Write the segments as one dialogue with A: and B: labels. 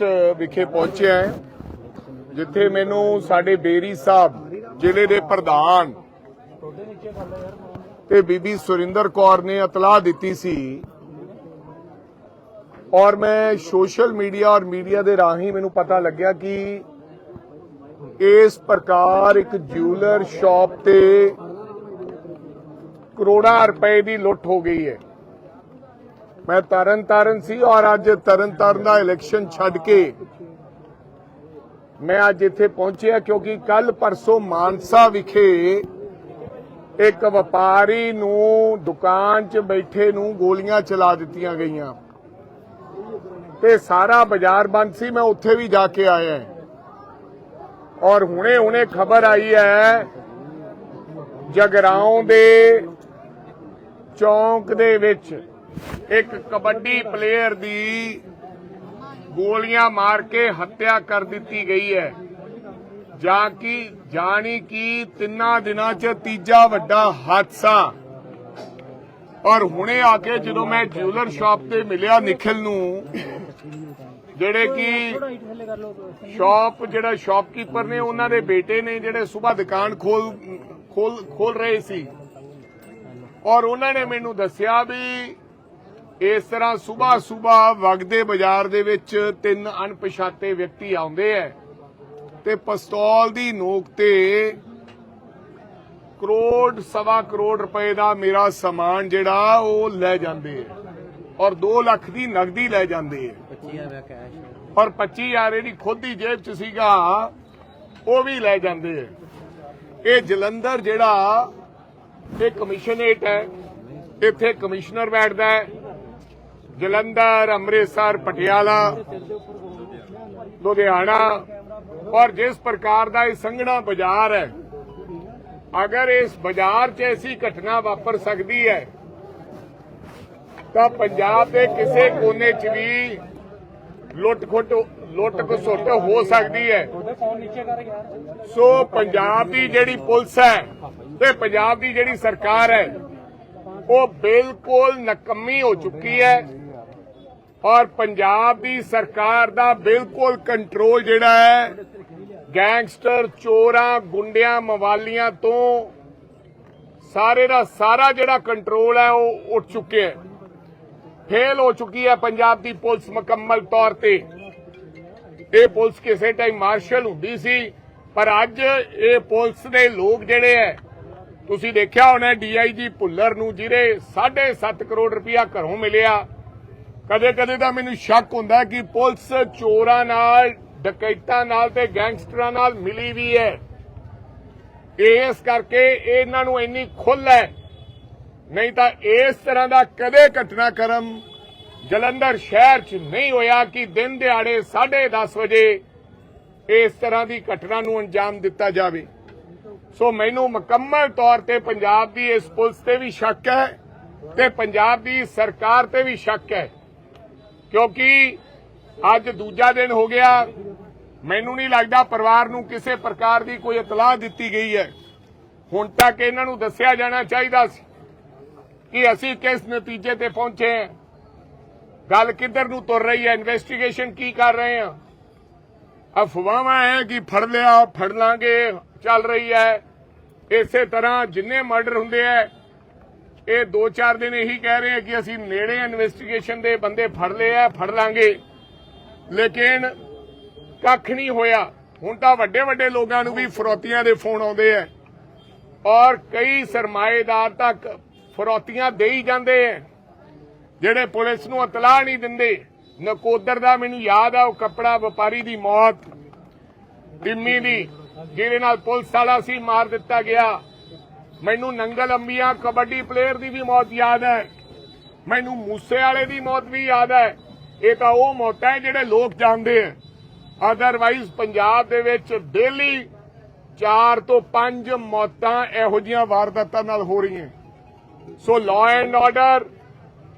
A: Post ਵਿਖੇ ਪਹੁੰਚਿਆ ਹਾਂ, ਜਿੱਥੇ ਮੈਨੂੰ ਸਾਡੇ ਬੇਰੀ ਸਾਹਿਬ, ਜ਼ਿਲ੍ਹੇ ਦੇ ਪ੍ਰਧਾਨ ਤੇ ਬੀਬੀ ਸੁਰਿੰਦਰ ਕੌਰ ਨੇ ਇਤਲਾਹ ਦਿੱਤੀ ਸੀ। ਔਰ ਮੈਂ ਸੋਸ਼ਲ ਮੀਡੀਆ ਔਰ ਮੀਡੀਆ ਦੇ ਰਾਹੀਂ ਮੈਨੂੰ ਪਤਾ ਲੱਗਿਆ ਕਿ ਇਸ ਪ੍ਰਕਾਰ ਇੱਕ ਜਿਊਲਰ ਸ਼ਾਪ ਤੇ ਕਰੋੜਾਂ ਰੁਪਏ ਦੀ ਲੁੱਟ ਹੋ ਗਈ ਹੈ। ਮੈਂ ਤਰਨ ਤਾਰਨ ਸੀ ਔਰ ਅੱਜ ਤਰਨ ਤਾਰਨ ਦਾ ਇਲੈਕਸ਼ਨ ਛੱਡ ਕੇ ਮੈਂ ਅੱਜ ਇੱਥੇ ਪਹੁੰਚਿਆ ਕਿਉਂਕਿ ਕੱਲ ਪਰਸੋਂ ਮਾਨਸਾ ਵਿਖੇ ਇੱਕ ਵਪਾਰੀ ਨੂੰ ਦੁਕਾਨ 'ਚ ਬੈਠੇ ਨੂੰ ਗੋਲੀਆਂ ਚਲਾ ਦਿੱਤੀਆਂ ਗਈਆਂ। ਤੇ ਸਾਰਾ ਬਾਜ਼ਾਰ ਬੰਦ ਸੀ, ਮੈਂ ਉੱਥੇ ਵੀ ਜਾ ਕੇ ਆਇਆ। ਔਰ ਹੁਣੇ ਹੁਣੇ ਖਬਰ ਆਈ ਹੈ, ਜਗਰਾਉਂ ਦੇ ਚੌਂਕ ਦੇ ਵਿੱਚ ਇੱਕ ਕਬੱਡੀ ਪਲੇਅਰ ਦੀ ਗੋਲੀਆਂ ਮਾਰ ਕੇ ਹੱਤਿਆ ਕਰ ਦਿੱਤੀ ਗਈ ਹੈ। ਜਾਂ ਕਿ, ਜਾਣੀ ਕਿ, ਤਿੰਨਾਂ ਦਿਨਾਂ 'ਚ ਤੀਜਾ ਵੱਡਾ ਹਾਦਸਾ। ਔਰ ਹੁਣੇ ਆ ਕੇ ਜਦੋਂ ਮੈਂ ਜਿਊਲਰ ਸ਼ਾਪ ਤੇ ਮਿਲਿਆ ਨikhil ਨੂੰ, ਜਿਹੜੇ ਕਿ ਸ਼ਾਪ ਜਿਹੜਾ ਸ਼ਾਪਕੀਪਰ ਨੇ ਉਹਨਾਂ ਦੇ ਬੇਟੇ ਨੇ, ਜਿਹੜੇ ਸਵੇਰ ਦੁਕਾਨ ਖੋਲ ਖੋਲ ਖੋਲ ਰਹੇ ਸੀ। ਔਰ ਉਹਨਾਂ ਨੇ ਮੈਨੂੰ ਦੱਸਿਆ ਵੀ ਇਸ ਤਰ੍ਹਾਂ ਸਵੇਰ ਸਵੇਰ ਵਗਦੇ ਬਾਜ਼ਾਰ ਦੇ ਵਿੱਚ ਤਿੰਨ ਅਣਪਛਾਤੇ ਵਿਅਕਤੀ ਆਉਂਦੇ ਐ ਤੇ ਪਿਸਤੌਲ ਦੀ ਨੋਕ ਤੇ ਕਰੋੜ ਸਵਾ ਕਰੋੜ ਰੁਪਏ ਦਾ ਮੇਰਾ ਸਮਾਨ ਜਿਹੜਾ ਉਹ ਲੈ ਜਾਂਦੇ ਐ ਔਰ 2 ਲੱਖ ਦੀ ਨਗਦੀ ਲੈ ਜਾਂਦੇ ਐ।
B: 25000 ਕੈਸ਼
A: ਔਰ 25000 ਇਹਦੀ ਖੁਦ ਦੀ ਜੇਬ 'ਚ ਸੀਗਾ ਉਹ ਵੀ ਲੈ ਜਾਂਦੇ ਐ। ਇਹ ਜਲੰਧਰ ਜਿਹੜਾ ਇਹ ਕਮਿਸ਼ਨਰੇਟ ਹੈ ਇੱਥੇ ਕਮਿਸ਼ਨਰ ਬੈਠਦਾ ਹੈ। ਜਲੰਧਰ, ਅੰਮ੍ਰਿਤਸਰ, ਪਟਿਆਲਾ, ਲੁਧਿਆਣਾ ਔਰ ਜਿਸ ਪ੍ਰਕਾਰ ਦਾ ਇਹ ਸੰਘਣਾ ਬਾਜ਼ਾਰ ਹੈ, ਅਗਰ ਇਸ ਬਾਜ਼ਾਰ 'ਚ ਐਸੀ ਘਟਨਾ ਵਾਪਰ ਸਕਦੀ ਹੈ, ਤਾਂ ਪੰਜਾਬ ਦੇ ਕਿਸੇ ਕੋਨੇ 'ਚ ਵੀ ਲੁੱਟ ਖੁੱਟ, ਲੁੱਟ ਖਸੁੱਟ ਹੋ ਸਕਦੀ ਹੈ। ਸੋ ਪੰਜਾਬ ਦੀ ਜਿਹੜੀ ਪੁਲਿਸ ਹੈ ਤੇ ਪੰਜਾਬ ਦੀ ਜਿਹੜੀ ਸਰਕਾਰ ਹੈ, ਉਹ ਬਿਲਕੁਲ ਨਕਮੀ ਹੋ ਚੁੱਕੀ ਹੈ। ਔਰ ਪੰਜਾਬ ਦੀ ਸਰਕਾਰ ਦਾ ਬਿਲਕੁਲ ਕੰਟਰੋਲ ਜਿਹੜਾ ਹੈ, ਗੈਂਗਸਟਰ, ਚੋਰਾਂ, ਗੁੰਡਿਆਂ, ਮਵਾਲੀਆਂ ਤੋਂ ਸਾਰੇ ਦਾ ਸਾਰਾ ਜਿਹੜਾ ਕੰਟਰੋਲ ਹੈ, ਉਹ ਉੱਠ ਚੁੱਕਿਆ ਹੈ। ਫੇਲ ਹੋ ਚੁੱਕੀ ਹੈ ਪੰਜਾਬ ਦੀ ਪੁਲਿਸ ਮੁਕੰਮਲ ਤੌਰ ਤੇ। ਇਹ ਪੁਲਿਸ ਕਿਸੇ ਟਾਈਮ ਮਾਰਸ਼ਲ ਹੁੰਦੀ ਸੀ, ਪਰ ਅੱਜ ਇਹ ਪੁਲਿਸ ਦੇ ਲੋਕ ਜਿਹੜੇ ਐ ਤੁਸੀਂ ਦੇਖਿਆ ਹੋਣਾ ਡੀਆਈਜੀ ਭੁੱਲਰ ਨੂੰ, ਜਿਹਦੇ 7.5 ਕਰੋੜ ਰੁਪਇਆ ਘਰੋਂ ਮਿਲਿਆ। ਕਦੇ ਕਦੇ ਤਾਂ ਮੈਨੂੰ ਸ਼ੱਕ ਹੁੰਦਾ ਕਿ ਪੁਲਿਸ ਚੋਰਾਂ ਨਾਲ, ਡਕੈਤਾਂ ਨਾਲ ਤੇ ਗੈਂਗਸਟਰਾਂ ਨਾਲ ਮਿਲੀ ਵੀ ਹੈ। ਇਸ ਕਰਕੇ ਇਹਨਾਂ ਨੂੰ ਇੰਨੀ ਖੁੱਲ ਹੈ। ਨਹੀਂ ਤਾਂ ਇਸ ਤਰ੍ਹਾਂ ਦਾ ਕਦੇ ਘਟਨਾਕ੍ਰਮ ਜਲੰਧਰ ਸ਼ਹਿਰ 'ਚ ਨਹੀਂ ਹੋਇਆ ਕਿ ਦਿਨ ਦਿਹਾੜੇ 10:30 ਵਜੇ ਇਸ ਤਰ੍ਹਾਂ ਦੀ ਘਟਨਾ ਨੂੰ ਅੰਜਾਮ ਦਿੱਤਾ ਜਾਵੇ। ਸੋ ਮੈਨੂੰ ਮੁਕੰਮਲ ਤੌਰ ਤੇ ਪੰਜਾਬ ਦੀ ਇਸ ਪੁਲਿਸ ਤੇ ਵੀ ਸ਼ੱਕ ਹੈ ਤੇ ਪੰਜਾਬ ਦੀ ਸਰਕਾਰ ਤੇ ਵੀ ਸ਼ੱਕ ਹੈ। ਕਿਉਂਕਿ ਅੱਜ ਦੂਜਾ ਦਿਨ ਹੋ ਗਿਆ। ਮੈਨੂੰ ਨਹੀਂ ਲੱਗਦਾ ਪਰਿਵਾਰ ਨੂੰ ਕਿਸੇ ਪ੍ਰਕਾਰ ਦੀ ਕੋਈ ਇਤਲਾਹ ਦਿੱਤੀ ਗਈ ਹੈ। ਹੁਣ ਤੱਕ ਇਹਨਾਂ ਨੂੰ ਦੱਸਿਆ ਜਾਣਾ ਚਾਹੀਦਾ ਸੀ ਕਿ ਅਸੀਂ ਕਿਸ ਨਤੀਜੇ ਤੇ ਪਹੁੰਚੇ ਹਾਂ। ਗੱਲ ਕਿੱਧਰ ਨੂੰ ਤੁਰ ਰਹੀ ਹੈ? ਇਨਵੈਸਟੀਗੇਸ਼ਨ ਕੀ ਕਰ ਰਹੇ ਹਾਂ? ਅਫਵਾਹਾਂ ਹੈ ਕਿ ਫੜ ਲਿਆ, ਫੜ ਲਾਂਗੇ, ਚੱਲ ਰਹੀ ਹੈ। ਇਸੇ ਤਰ੍ਹਾਂ ਜਿੰਨੇ ਮਰਡਰ ਹੁੰਦੇ ਆ ਇਹ 2-4 ਦਿਨ ਇਹੀ ਕਹਿ ਰਹੇ ਆ ਕਿ ਅਸੀਂ ਨੇੜੇ ਇਨਵੈਸਟੀਗੇਸ਼ਨ ਦੇ ਬੰਦੇ ਫੜ ਲਏ ਆ, ਫੜ ਲਾਂਗੇ। ਲੇਕਿਨ ਕੱਖ ਨਹੀਂ ਹੋਇਆ। ਹੁਣ ਤਾਂ ਵੱਡੇ ਵੱਡੇ ਲੋਕਾਂ ਨੂੰ ਵੀ ਫਰੋਤੀਆਂ ਦੇ ਫੋਨ ਆਉਂਦੇ ਆ। ਔਰ ਕਈ ਸਰਮਾਏਦਾਰ ਤੱਕ ਫਰੋਤੀਆਂ ਦੇ ਹੀ ਜਾਂਦੇ ਆ। ਜਿਹੜੇ ਪੁਲਿਸ ਨੂੰ ਇਤਲਾਹ ਨਹੀਂ ਦਿੰਦੇ। ਨਕੋਦਰ ਦਾ ਮੈਨੂੰ ਯਾਦ ਆ, ਉਹ ਕੱਪੜਾ ਵਪਾਰੀ ਦੀ ਮੌਤ। ਟਿੰਮੀ ਦੀ, ਜਿਹਦੇ ਨਾਲ ਪੁਲਿਸ ਵਾਲਾ ਸੀ, ਮਾਰ ਦਿੱਤਾ ਗਿਆ। ਮੈਨੂੰ ਨੰਗਲ ਅੰਬੀਆਂ ਕਬੱਡੀ ਪਲੇਅਰ ਦੀ ਵੀ ਮੌਤ ਯਾਦ ਹੈ। ਮੈਨੂੰ ਮੂਸੇ ਵਾਲੇ ਦੀ ਮੌਤ ਵੀ ਯਾਦ ਹੈ। ਇਹ ਤਾਂ ਉਹ ਮੌਤਾਂ ਹੈ ਜਿਹੜੇ ਲੋਕ ਜਾਣਦੇ ਆ। ਅਦਰਵਾਈਜ਼ ਪੰਜਾਬ ਦੇ ਵਿੱਚ ਡੇਲੀ 4 ਤੋਂ 5 ਮੌਤਾਂ ਇਹੋ ਜੀਆਂ ਵਾਰਦਾਤਾਂ ਨਾਲ ਹੋ ਰਹੀਆਂ। So law and order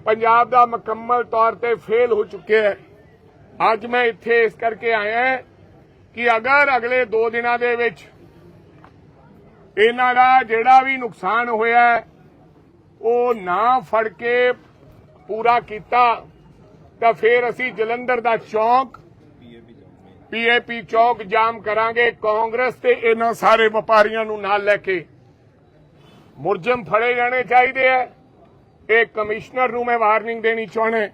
A: Punjab ਦਾ ਮੁਕੰਮਲ ਤੌਰ ਤੇ ਫੇਲ ਹੋ ਚੁੱਕਿਆ ਹੈ। ਅੱਜ ਮੈਂ ਇੱਥੇ ਇਸ ਕਰਕੇ ਆਇਆ ਕਿ ਅਗਰ ਅਗਲੇ 2 ਦਿਨਾਂ ਦੇ ਵਿੱਚ ਇਹਨਾਂ ਦਾ ਜਿਹੜਾ ਵੀ ਨੁਕਸਾਨ ਹੋਇਆ ਉਹ ਨਾ ਫੜ ਕੇ ਪੂਰਾ ਕੀਤਾ, ਤਾਂ ਫਿਰ ਅਸੀਂ ਜਲੰਧਰ ਦਾ ਚੌਂਕ ਪੀਏਪੀ ਚੌਕ ਜਾਮ ਕਰਾਂਗੇ। ਕਾਂਗਰਸ ਤੇ ਇਹਨਾਂ ਸਾਰੇ ਵਪਾਰੀਆਂ ਨੂੰ ਨਾਲ ਲੈ ਕੇ ਮੁਰਜਮ ਫੜੇ ਜਾਣੇ ਚਾਹੀਦੇ ਐ ਇਹ ਕਮਿਸ਼ਨਰ ਨੂੰ ਮੈਂ ਵਾਰਨਿੰਗ ਦੇਣੀ ਚਾਹਣਾ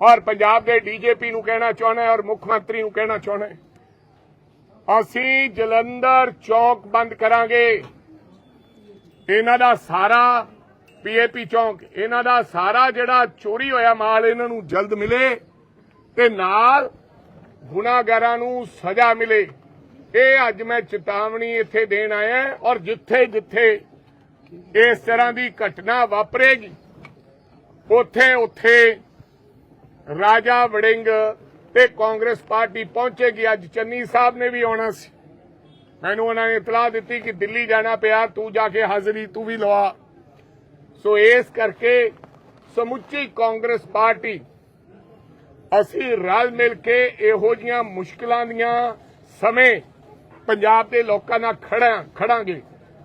A: ਔਰ ਪੰਜਾਬ ਦੇ ਡੀਜੀਪੀ ਨੂੰ ਕਹਿਣਾ ਚਾਹਣਾ ਔਰ ਮੁੱਖ ਮੰਤਰੀ ਨੂੰ ਕਹਿਣਾ ਚਾਹਣਾ ਅਸੀਂ ਜਲੰਧਰ ਚੌਕ ਬੰਦ ਕਰਾਂਗੇ। ਇਹਨਾਂ ਦਾ ਸਾਰਾ ਪੀਏਪੀ ਚੌਂਕ, ਇਹਨਾਂ ਦਾ ਸਾਰਾ ਜਿਹੜਾ ਚੋਰੀ ਹੋਇਆ ਮਾਲ ਇਹਨਾਂ ਨੂੰ ਜਲਦ ਮਿਲੇ ਤੇ ਨਾਲ ਗੁਨਾਹਗਾਰਾਂ ਨੂੰ ਸਜ਼ਾ ਮਿਲੇ। ਇਹ ਅੱਜ ਮੈਂ ਚੇਤਾਵਨੀ ਇੱਥੇ ਦੇਣ ਆਇਆ ਔਰ ਜਿੱਥੇ ਜਿੱਥੇ ਇਸ ਤਰ੍ਹਾਂ ਦੀ ਘਟਨਾ ਵਾਪਰੇਗੀ ਉਥੇ ਉਥੇ ਰਾਜਾ ਵੜਿੰਗ ਤੇ ਕਾਂਗਰਸ ਪਾਰਟੀ ਪਹੁੰਚੇਗੀ। ਅੱਜ ਚੰਨੀ ਸਾਹਿਬ ਨੇ ਵੀ ਆਉਣਾ ਸੀ। ਮੈਨੂੰ ਉਹਨਾਂ ਨੇ ਇਤਲਾਹ ਦਿੱਤੀ ਕਿ ਦਿੱਲੀ ਜਾਣਾ ਪਿਆ, ਤੂੰ ਜਾ ਕੇ ਹਾਜ਼ਰੀ ਤੂੰ ਵੀ ਲਵਾ। ਸੋ ਇਸ ਕਰਕੇ ਸਮੁੱਚੀ ਕਾਂਗਰਸ ਪਾਰਟੀ, ਅਸੀਂ ਰਲ ਮਿਲ ਕੇ ਇਹੋ ਜੀਆਂ ਮੁਸ਼ਕਲਾਂ ਦੀਆਂ ਸਮੇਂ ਪੰਜਾਬ ਦੇ ਲੋਕਾਂ ਨਾਲ ਖੜਾ ਖੜਾਂਗੇ।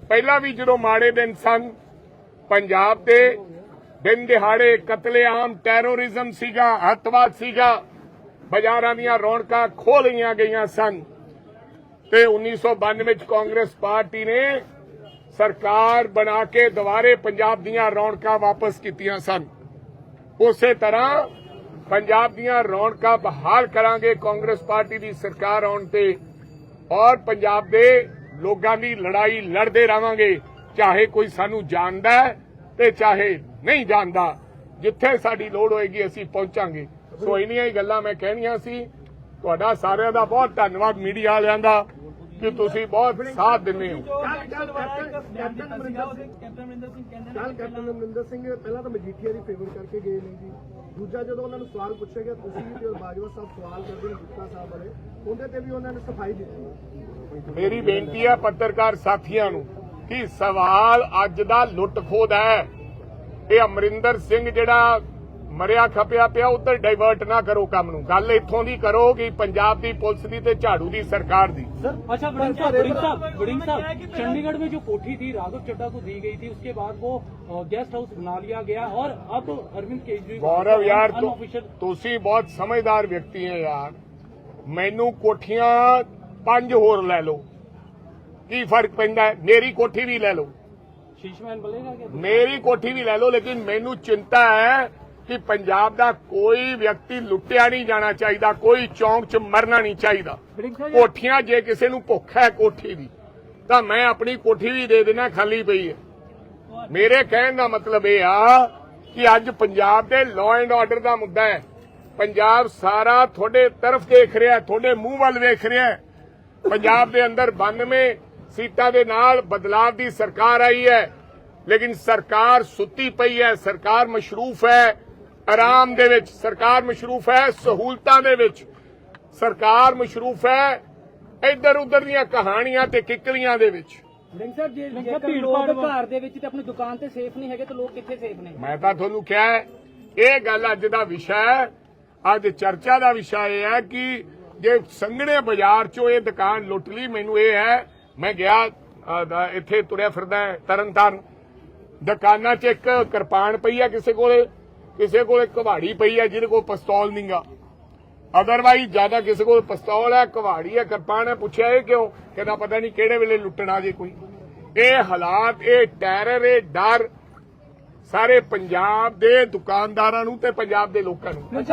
A: ਪਹਿਲਾਂ ਵੀ ਜਦੋਂ ਮਾੜੇ ਦਿਨ ਸਨ, ਪੰਜਾਬ ਦੇ ਦਿਨ ਦਿਹਾੜੇ, ਕਤਲੇਆਮ ਟੈਰੋਰਿਜ਼ਮ ਸੀਗਾ, ਅੱਤਵਾਦ ਸੀਗਾ ਬਾਜ਼ਾਰਾਂ ਦੀਆਂ ਰੌਣਕਾਂ ਖੋ ਲਈਆਂ ਗਈਆਂ ਸਨ। ਤੇ 1992 ਵਿੱਚ ਕਾਂਗਰਸ ਪਾਰਟੀ ਨੇ ਸਰਕਾਰ ਬਣਾ ਕੇ ਦੁਬਾਰੇ ਪੰਜਾਬ ਦੀਆਂ ਰੌਣਕਾਂ ਵਾਪਸ ਕੀਤੀਆਂ ਸਨ। ਉਸੇ ਤਰ੍ਹਾਂ ਪੰਜਾਬ ਦੀਆਂ ਰੌਣਕਾਂ ਬਹਾਲ ਕਰਾਂਗੇ ਕਾਂਗਰਸ ਪਾਰਟੀ ਦੀ ਸਰਕਾਰ ਆਉਣ ਤੇ ਔਰ ਪੰਜਾਬ ਦੇ ਲੋਕਾਂ ਦੀ ਲੜਾਈ ਲੜਦੇ ਰਵਾਂਗੇ ਚਾਹੇ ਕੋਈ ਸਾਨੂੰ ਜਾਣਦਾ ਤੇ ਚਾਹੇ ਨਹੀਂ ਜਾਣਦਾ। ਜਿੱਥੇ ਸਾਡੀ ਲੋੜ ਹੋਏਗੀ ਅਸੀਂ ਪਹੁੰਚਾਂਗੇ। ਸੋ ਇੰਨੀਆਂ ਹੀ ਗੱਲਾਂ ਮੈਂ ਕਹਿਣੀਆਂ ਸੀ ਤੁਹਾਡਾ ਸਾਰਿਆਂ ਦਾ ਬਹੁਤ ਧੰਨਵਾਦ ਮੀਡੀਆ ਵਾਲਿਆਂ ਦਾ ਕਿ ਤੁਸੀਂ ਬਹੁਤ ਸਾਥ ਦਿੰਦੇ ਹੋ
B: ਕੱਲ ਕੈਪਟਨ ਅਮਰਿੰਦਰ ਸਿੰਘ ਪਹਿਲਾਂ ਤਾਂ ਮਜੀਠੀਆ ਦੀ ਫੇਵਰ ਕਰਕੇ ਗਏ ਨੇ ਜੀ ਦੂਜਾ ਜਦੋਂ ਉਹਨਾਂ ਨੂੰ ਸਵਾਲ ਪੁੱਛਿਆ ਗਿਆ ਤੁਸੀਂ ਤੇ ਬਾਜਵਾ ਸਾਹਿਬ ਸਵਾਲ ਕਰਦੇ ਨੇ ਗੁਪਤਾ ਸਾਹਿਬ ਵਾਲੇ ਉਹਦੇ ਤੇ ਵੀ ਉਹਨਾਂ ਨੇ ਸਫ਼ਾਈ ਦਿੱਤੀ
A: ਮੇਰੀ ਬੇਨਤੀ ਹੈ ਪੱਤਰਕਾਰ ਸਾਥੀਆਂ ਨੂੰ ਕਿ ਸਵਾਲ ਅੱਜ ਦਾ ਲੁੱਟ ਖੋਦ ਹੈ ਇਹ ਅਮਰਿੰਦਰ ਸਿੰਘ ਜਿਹੜਾ ਮਰਿਆ ਖਪਿਆ ਪਿਆ ਉਧਰ ਡਾਈਵਰਟ ਨਾ ਕਰੋ ਕੰਮ ਨੂੰ ਗੱਲ ਇੱਥੋਂ ਦੀ ਕਰੋ ਕਿ ਪੰਜਾਬ ਦੀ ਪੁਲਿਸ ਦੀ ਤੇ ਝਾੜੂ ਦੀ ਸਰਕਾਰ ਦੀ
C: अच्छा वड़िंग साहब वड़िंग साहब वड़िंग साहब चंडीगढ़ में जो कोठी थी राघव चड्डा को दी गई थी उसके बाद वो अ, गेस्ट हाउस बना लिया गया और अब अरविंद केजरीवाल
A: ਗੌਰਵ ਯਾਰ ਤੁ-
C: अनऑफिशियल
A: ਤੁਸੀਂ ਬਹੁਤ ਸਮਝਦਾਰ ਵਿਅਕਤੀ ਹੈ ਯਾਰ ਮੈਨੂੰ ਕੋਠੀਆਂ ਪੰਜ ਹੋਰ ਲੈ ਲਓ ਕੀ ਫਰਕ ਪੈਂਦਾ ਹੈ ਮੇਰੀ ਕੋਠੀ ਵੀ ਲੈ ਲਓ
C: शीशमहल बनेगा क्या
A: ਮੇਰੀ ਕੋਠੀ ਵੀ ਲੈ ਲਓ ਲੇਕਿਨ ਮੈਨੂੰ ਚਿੰਤਾ ਹੈ ਕਿ ਪੰਜਾਬ ਦਾ ਕੋਈ ਵਿਅਕਤੀ ਲੁੱਟਿਆ ਨਹੀਂ ਜਾਣਾ ਚਾਹੀਦਾ ਕੋਈ ਚੌਂਕ 'ਚ ਮਰਨਾ ਨਹੀਂ ਚਾਹੀਦਾ। ਕੋਠੀਆਂ ਜੇ ਕਿਸੇ ਨੂੰ ਭੁੱਖ ਹੈ ਕੋਠੀ ਦੀ ਤਾਂ ਮੈਂ ਆਪਣੀ ਕੋਠੀ ਵੀ ਦੇ ਦੇਣਾ ਖਾਲੀ ਪਈ ਹੈ। ਮੇਰੇ ਕਹਿਣ ਦਾ ਮਤਲਬ ਇਹ ਆ ਕਿ ਅੱਜ ਪੰਜਾਬ ਦੇ ਲਾ ਐਂਡ ਆਰਡਰ ਦਾ ਮੁੱਦਾ ਹੈ। ਪੰਜਾਬ ਸਾਰਾ ਤੁਹਾਡੇ ਤਰਫ ਦੇਖ ਰਿਹਾ ਤੁਹਾਡੇ ਮੂੰਹ ਵੱਲ ਵੇਖ ਰਿਹਾ ਪੰਜਾਬ ਦੇ ਅੰਦਰ 92 ਸੀਟਾਂ ਦੇ ਨਾਲ ਬਦਲਾਵ ਦੀ ਸਰਕਾਰ ਆਈ ਹੈ ਲੇਕਿਨ ਸਰਕਾਰ ਸੁੱਤੀ ਪਈ ਹੈ ਸਰਕਾਰ ਮਸ਼ਰੂਫ ਹੈ। ਆਰਾਮ ਦੇ ਵਿੱਚ ਸਰਕਾਰ ਮਸ਼ਰੂਫ ਹੈ ਸਹੂਲਤਾਂ ਦੇ ਵਿੱਚ। ਸਰਕਾਰ ਮਸ਼ਰੂਫ ਹੈ ਇੱਧਰ ਉੱਧਰ ਦੀਆਂ ਕਹਾਣੀਆਂ ਤੇ ਕਿੱਕਲੀਆਂ ਦੇ ਵਿੱਚ।
C: ਵੜਿੰਗ ਸਾਹਿਬ ਜੇ
D: ਜੇਕਰ
C: ਭੀੜ
D: ਲੋਕ
C: ਭਾੜ
D: ਘਰ ਦੇ ਵਿੱਚ ਤੇ ਆਪਣੀ ਦੁਕਾਨ ਤੇ ਸੇਫ ਨਹੀਂ ਹੈਗੇ ਤਾਂ ਲੋਕ ਕਿੱਥੇ ਸੇਫ ਨੇ?
A: ਮੈਂ ਤਾਂ ਤੁਹਾਨੂੰ ਕਿਹਾ ਹੈ, ਇਹ ਗੱਲ ਅੱਜ ਦਾ ਵਿਸ਼ਾ ਹੈ। ਅੱਜ ਚਰਚਾ ਦਾ ਵਿਸ਼ਾ ਇਹ ਹੈ ਕਿ ਜੇ ਸੰਘਣੇ ਬਾਜ਼ਾਰ ਚੋਂ ਇਹ ਦੁਕਾਨ ਲੁੱਟ ਲਈ ਮੈਨੂੰ ਇਹ ਹੈ ਮੈਂ ਗਿਆ ਦਾ- ਇੱਥੇ ਤੁਰਿਆ ਫਿਰਦਾ ਤਰਨਤਾਰਨ। ਦੁਕਾਨਾਂ 'ਚ ਇੱਕ ਕਿਰਪਾਨ ਪਈ ਹੈ ਕਿਸੇ ਕੋਲੇ। ਕਿਸੇ ਕੋਲ ਕੁਹਾੜੀ ਪਈ ਹੈ, ਜਿਹਦੇ ਕੋਲ ਪਿਸਤੌਲ ਨਹੀਂਗਾ ਅਦਰਵਾਈਜ਼ ਜ਼ਿਆਦਾ ਕਿਸੇ ਕੋਲ ਪਿਸਤੌਲ ਹੈ ਕੁਹਾੜੀ ਹੈ, ਕਿਰਪਾਨ ਹੈ, ਪੁੱਛਿਆ ਇਹ ਕਿਉਂ? ਕਹਿੰਦਾ, ਪਤਾ ਨਹੀਂ ਕਿਹੜੇ ਵੇਲੇ ਲੁੱਟਣਾ ਜੇ ਕੋਈ। ਇਹ ਹਾਲਾਤ, ਇਹ ਟੈਰਰ ਇਹ ਡਰ ਸਾਰੇ ਪੰਜਾਬ ਦੇ ਦੁਕਾਨਦਾਰਾਂ ਨੂੰ ਤੇ ਪੰਜਾਬ ਦੇ ਲੋਕਾਂ ਨੂੰ
B: ਇੱਕ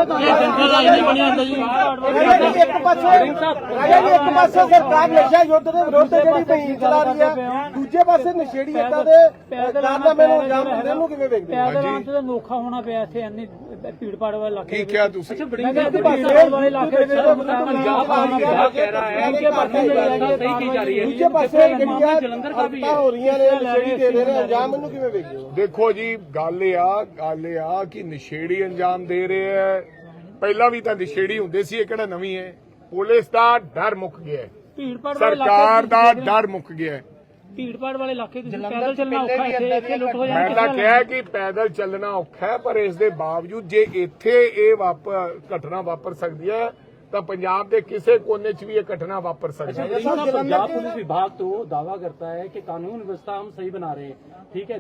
B: ਪਾਸੇ ਇੱਕ ਪਾਸੇ ਸਰਕਾਰ ਨਸ਼ਾ ਯੁੱਧ ਦੇ ਵਿਰੁੱਧ ਜਿਹੜੀ ਮੁਹਿੰਮ ਚਲਾ ਰਹੀ ਹੈ ਦੂਜੇ ਪਾਸੇ ਨਸ਼ੇੜੀ ਏਦਾਂ ਦੇ ਕਾਰਨਾਮੇ ਨੂੰ ਅੰਜਾਮ ਦਿੰਦੇ ਨੂੰ ਕਿਵੇਂ ਵੇਖਦੇ ਹੋ
D: ਪੈਦਲ ਆਉਣ ਤੇ ਤਾਂ ਨੋਖਾ ਹੋਣਾ ਪਿਆ ਇੱਥੇ ਇੰਨੀ ਭੀੜ ਭਾੜ ਵਾਲੇ ਇਲਾਕੇ
A: ਕੀ ਕਿਹਾ ਤੁਸੀਂ
C: ਅੱਛਾ
D: ਮੈਂ
C: ਵੜਿੰਗ
D: ਕਿਹਾ
C: ਸਾਹਿਬ
D: ਇੱਥੇ ਭੀੜ ਭਾੜ ਵਾਲੇ ਇਲਾਕੇ ਦੇ ਵਿੱਚ ਪੰਜਾਬ
C: ਪੰਜਾਬ ਕਹਿ ਰਹਾ ਹੈ ਕਿ ਭਰਤੀ ਸਹੀ ਕੀ ਜਾ ਰਹੀ ਹੈ
B: ਦੂਜੇ ਪਾਸੇ ਜਿਹੜੀਆਂ
C: ਜਲੰਧਰ ਦਾ ਵੀ
B: ਹਰਕਤਾਂ ਹੋ ਰਹੀਆਂ ਨੇ ਨਸ਼ੇੜੀ ਦੇ ਰਹੇ ਨੇ ਅੰਜਾਮ ਇਹਨੂੰ ਕਿਵੇਂ ਵੇਖਦੇ ਹੋ
A: ਦੇਖੋ ਜੀ ਗੱਲ ਇਹ ਆ ਗੱਲ ਇਹ ਆ ਕਿ ਨਸ਼ੇੜੀ ਅੰਜਾਮ ਦੇ ਰਹੇ ਹੈ। ਪਹਿਲਾਂ ਵੀ ਤਾਂ ਨਸ਼ੇੜੀ ਹੁੰਦੇ ਸੀ ਇਹ ਕਿਹੜਾ ਨਵੀਂ ਹੈ? ਪੁਲਿਸ ਦਾ ਡਰ ਮੁੱਕ ਗਿਆ ਸਰਕਾਰ ਦਾ ਡਰ ਮੁੱਕ ਗਿਆ ਹੈ।
D: ਭੀੜ ਭਾੜ ਵਾਲੇ ਇਲਾਕੇ ਤੁਸੀਂ ਪੈਦਲ ਚੱਲਣਾ ਔਖਾ ਇੱਥੇ ਇੱਥੇ ਲੁੱਟ ਹੋ
A: ਮੈਂ
D: ਜਾਂਦੀ
A: ਤਾਂ ਕਿਹਾ ਕਿ ਪੈਦਲ ਚੱਲਣਾ ਔਖਾ ਹੈ ਪਰ ਇਸ ਦੇ ਬਾਵਜੂਦ ਜੇ ਇੱਥੇ ਇਹ ਵਾਪਰ ਘਟਨਾ ਵਾਪਰ ਸਕਦੀ ਹੈ ਤਾਂ ਪੰਜਾਬ ਦੇ ਕਿਸੇ ਕੋਨੇ 'ਚ ਵੀ ਇਹ ਘਟਨਾ ਵਾਪਰ ਸਕਦੀ ਹੈ
C: वड़िंग साहब पंजाब पुलिस विभाग तो दावा करता है कि कानून व्यवस्था हम सही बना रहे हैं ठीक है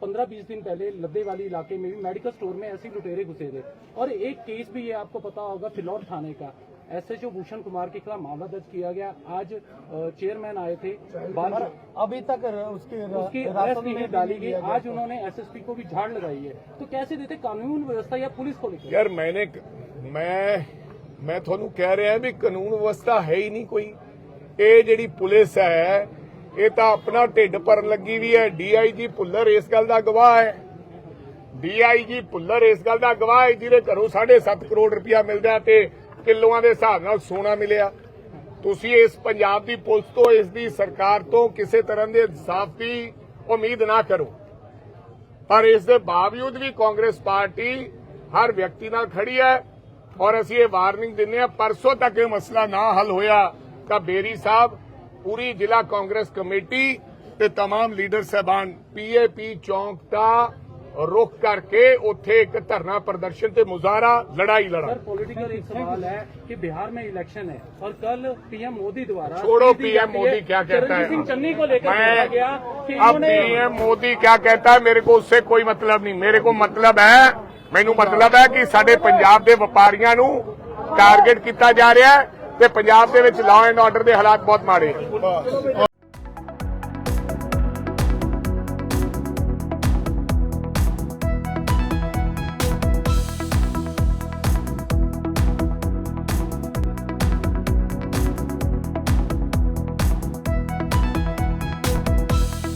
C: पंद्रह बीस दिन पहले लद्दे वाली इलाके में भी मेडिकल स्टोर में ऐसे लुटेरे घुसे थे और एक केस भी है आपको पता होगा फिलौर थाने का एसएचओ भूषण कुमार के खिलाफ मामला दर्ज किया गया आज अ, चेयरमैन आए थे बाल
D: अभी तक उसकी
C: उसकी अरेस्ट नहीं डाली गई आज उन्होंने एसएसपी को भी झाड़ लगाई है तो कैसे देते कानून व्यवस्था या पुलिस को लेकर
A: ਯਾਰ ਮੈਨੇ ਮੈਂ ਮੈਂ ਤੁਹਾਨੂੰ ਕਹਿ ਰਿਹਾ ਵੀ ਕਾਨੂੰਨ ਵਿਵਸਥਾ ਹੈ ਹੀ ਨਹੀਂ ਕੋਈ। ਇਹ ਜਿਹੜੀ ਪੁਲਿਸ ਹੈ, ਇਹ ਤਾਂ ਆਪਣਾ ਢਿੱਡ ਭਰਨ ਲੱਗੀ ਵੀ ਹੈ। ਡੀਆਈਜੀ ਭੁੱਲਰ ਇਸ ਗੱਲ ਦਾ ਗਵਾਹ ਹੈ। ਡੀਆਈਜੀ ਭੁੱਲਰ ਇਸ ਗੱਲ ਦਾ ਗਵਾਹ ਹੈ, ਜਿਹਦੇ ਘਰੋਂ 7.5 ਕਰੋੜ ਰੁਪਇਆ ਮਿਲਦਾ ਤੇ ਕਿਲੋਆਂ ਦੇ ਹਿਸਾਬ ਨਾਲ ਸੋਨਾ ਮਿਲਿਆ। ਤੁਸੀਂ ਇਸ ਪੰਜਾਬ ਦੀ ਪੁਲਿਸ ਤੋਂ, ਇਸ ਦੀ ਸਰਕਾਰ ਤੋਂ ਕਿਸੇ ਤਰ੍ਹਾਂ ਦੇ ਇਨਸਾਫ ਦੀ ਉਮੀਦ ਨਾ ਕਰੋ। ਪਰ ਇਸ ਦੇ ਬਾਵਜੂਦ ਵੀ ਕਾਂਗਰਸ ਪਾਰਟੀ ਹਰ ਵਿਅਕਤੀ ਨਾਲ ਖੜੀ ਹੈ। ਔਰ ਅਸੀਂ ਇਹ ਵਾਰਨਿੰਗ ਦਿੰਦੇ ਹਾਂ ਪਰਸੋਂ ਤੱਕ ਇਹ ਮਸਲਾ ਨਾ ਹੱਲ ਹੋਇਆ ਤਾਂ ਬੇਰੀ ਸਾਹਿਬ ਪੂਰੀ ਜ਼ਿਲ੍ਹਾ ਕਾਂਗਰਸ ਕਮੇਟੀ ਤੇ तमाम ਲੀਡਰ ਸਹਿਬਾਨ ਪੀਏਪੀ ਚੌਂਕ ਦਾ ਰੁਖ ਕਰਕੇ ਉੱਥੇ ਇੱਕ ਧਰਨਾ ਪ੍ਰਦਰਸ਼ਨ ਤੇ ਮੁਜ਼ਾਹਰਾ ਲੜਾਈ
C: सर
A: ਲੜਾ
C: पॉलिटिकल एक सवाल है कि बिहार में इलेक्शन है और कल पीएम मोदी द्वारा
A: छोड़ो
C: दी
A: पीएम
C: जाती
A: मोदी
C: है,
A: क्या कहता
C: चरणजीत सिंह
A: है
C: चन्नी को लेकर
A: मैं
C: बोला गया कि
A: अब
C: इन्होंने
A: पीएम मोदी क्या कहता है मेरे को उससे कोई मतलब नहीं मेरे को मतलब है ਮੈਨੂੰ ਮਤਲਬ ਹੈ ਕਿ ਸਾਡੇ ਪੰਜਾਬ ਦੇ ਵਪਾਰੀਆਂ ਨੂੰ ਟਾਰਗੇਟ ਕੀਤਾ ਜਾ ਰਿਹਾ ਹੈ ਤੇ ਪੰਜਾਬ ਦੇ ਵਿੱਚ ਲਾਅ ਐਂਡ ਆਰਡਰ ਦੇ ਹਾਲਾਤ ਬਹੁਤ ਮਾੜੇ